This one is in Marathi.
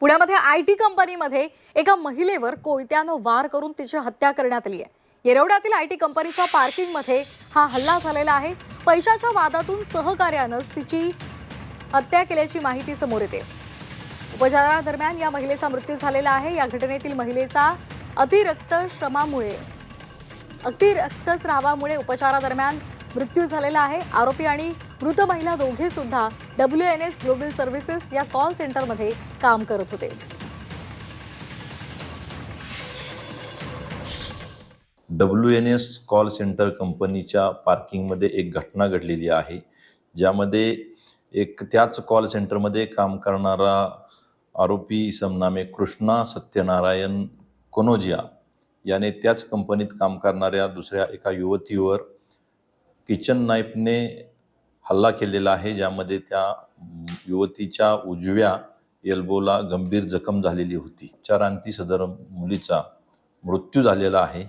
पुण्यामध्ये आय टी कंपनीमध्ये एका महिलेवर कोयत्यानं वार करून तिची हत्या करण्यात आली आहे. येरवड्यातील आय टी कंपनीच्या पार्किंगमध्ये हा हल्ला झालेला आहे. पैशाच्या वादातून सहकार्यानंच तिची हत्या केल्याची माहिती समोर येते. उपचारादरम्यान या महिलेचा मृत्यू झालेला आहे. या घटनेतील महिलेचा अतिरक्त श्रमामुळे अतिरक्तस्रावामुळे उपचारादरम्यान मृत्यू झालेला आहे. आरोपी आणि मृत महिला दोघे सुद्धा W N S global services या कॉल सेंटरमध्ये काम करत होते. W N S call centre कंपनीच्या पार्किंगमध्ये एक घटना घडलेली आहे. ज्यामध्ये एक त्याच कॉल सेंटरमध्ये काम करणारा आरोपी समनामे कृष्णा सत्यनारायण कनोजिया याने त्याच कंपनीत काम करणाऱ्या दुसऱ्या एका युवतीवर किचन नाईफने हल्ला केलेला आहे ज्यामध्ये त्या युवतीच्या उजव्या एल्बोला गंभीर जखम झालेली होती. उपचारांती सदर मुलीचा मृत्यू झालेला आहे.